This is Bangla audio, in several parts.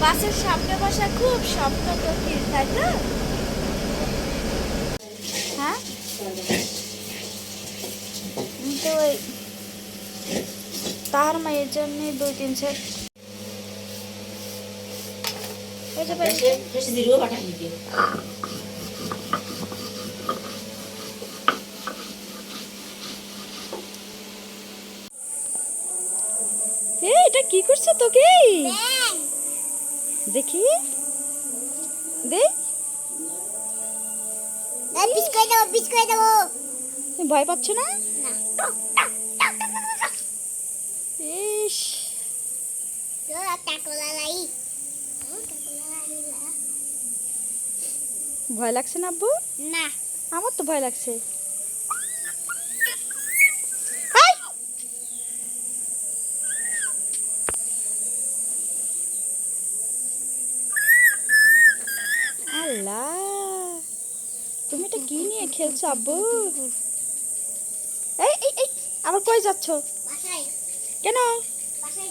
বাসের সামনে বসা খুব স্বপ্ন তো তাই তো হ্যাঁ উম, তো ওই তার মায়ের জন্য দুই তিন সেট এটা কি করছ তোকে? দেখি। দেখ ভয় পাচ্ছ না না ইস তো একটা কোলা লাই একটা কোলা লাই ভয় লাগছে না আব্বু? না। আমার তো ভয় লাগছে। আল্লাহ! তুমি এটা কি নিয়ে খেলছো আব্বু? এই আবার কই যাচ্ছ? বাসায়। কেন? বাসায়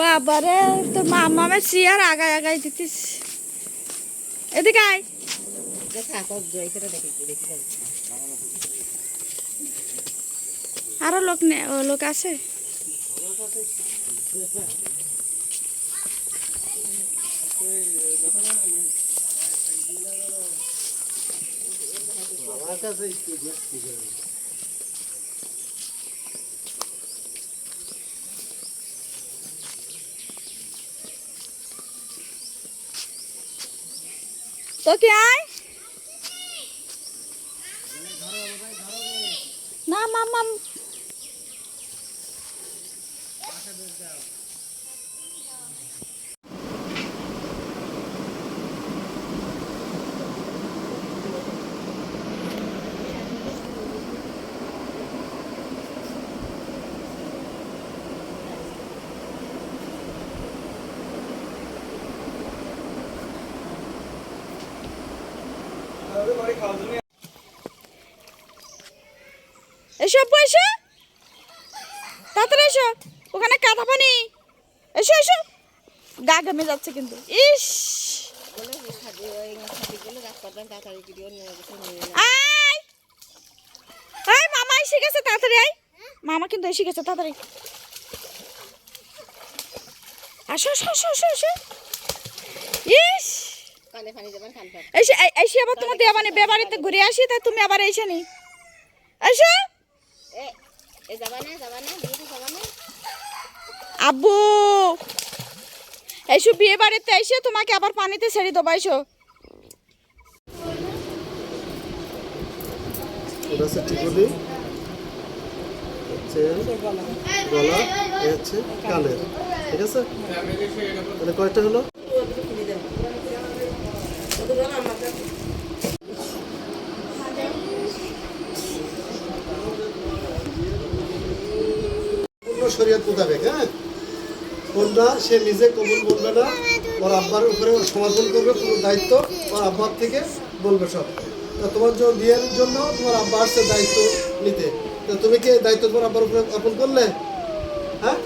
বাবারে তো মামামের চেয়ার আগায় আগায় দিতিস। এদিকে আয়। আরও লোক নে, ও লোক আছে। তো কি আয়। না মামা এসো আব্বু এসো। তাড়াতাড়ি এসো। ওখানে কাঁথা পানি। এসো এসো। গা ঘামে যাচ্ছে কিন্তু। ইস। আয়, মামা এসে গেছে, তাড়াতাড়ি আয়। মামা কিন্তু এসে গেছে, তাড়াতাড়ি। আসো আসো আসো আসো আসো। ইস কানে পানি দেবেন কান পান এসে এসে আবার তোমার দেওয়া মানে বেবাড়িতে ঘুরে আসি তাই তুমি আবার এসে নি। এসো আব্বু। এসো বিয়ে বাড়িতে এসে তোমাকে আবার পানিতে ছেড়ে দেবো এসো ওটা হচ্ছে টিকুলি। হচ্ছে গলা এ হচ্ছে কানের ঠিক আছে? তাহলে কয়টা হলো? শরীয়ত মোতাবেক হ্যাঁ? কন্যা সে নিজে কবুল বলবে না, ওর আব্বার উপরে সমর্পণ করবে, পুরো দায়িত্ব ওর আব্বার থেকে বলবে সব। তা তোমার জন্য বিয়ের জন্য তোমার আব্বা আসছে দায়িত্ব নিতে। তা তুমি কি দায়িত্ব তোমার আব্বার উপরে অর্পণ করলে? হ্যাঁ?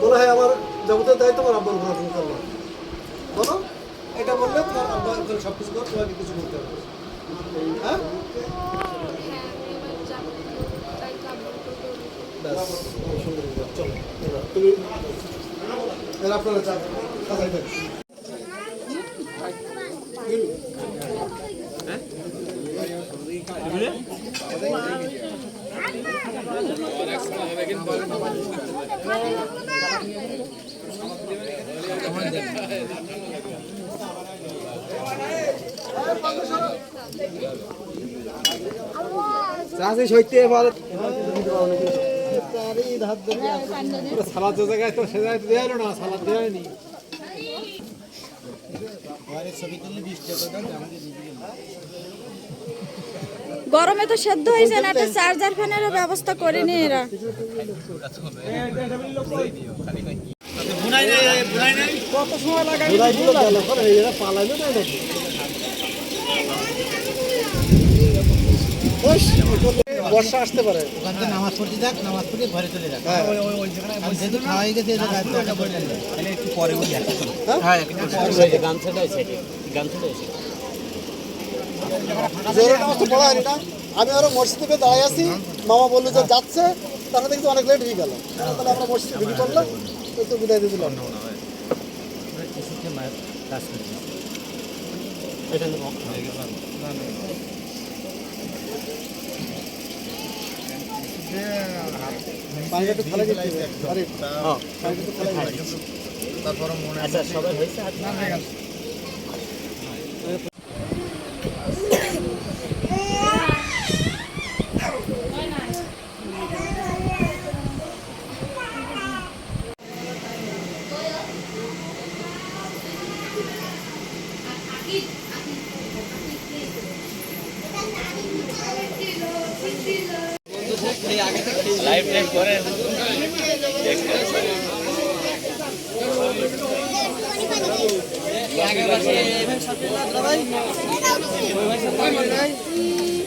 বলো হ্যাঁ আমার যাবতীয় দায়িত্ব আমার আব্বার উপরে অর্পণ করলাম। বলো, এটা বললে তোমার আব্বা সব কিছু করো তোমাকে কিছু বলতে হবে। হ্যাঁ। তুমি এবার আপনারা থাকুন চাষি সইতে সালাদ যে জায়গায় তো সে জায়গায় দেওয়া হলো না সালাদ দেওয়া হয়নি। গরমে তো সেদ্ধ হয়েছে না একটা চার্জার ফ্যানেরও ব্যবস্থা করেনি এরা। না নাকি বর্ষা আসতে পারে। ওখান থেকে নামাজ পড়তে যাক নামাজ পড়ে ঘরে চলে যাক। হ্যাঁ। যেহেতু খাওয়াই গেছে এটা একটু পরে না। আমি আরও মসজিদে গিয়ে দাঁড়াই আছি। মামা বলল যে যাচ্ছে তারপরে দেখছি অনেক লেট হয়ে গেল। তাহলে আমরা মসজিদে ঢুকে পড়লাম। তো তো বিদায় দিয়ে দিলাম। কাজ মনে পানিটা সবাই খালা দিতে হবে। আরে পানিটা একটু খালা দিতে হবে। ভাই হয়েছে দাদা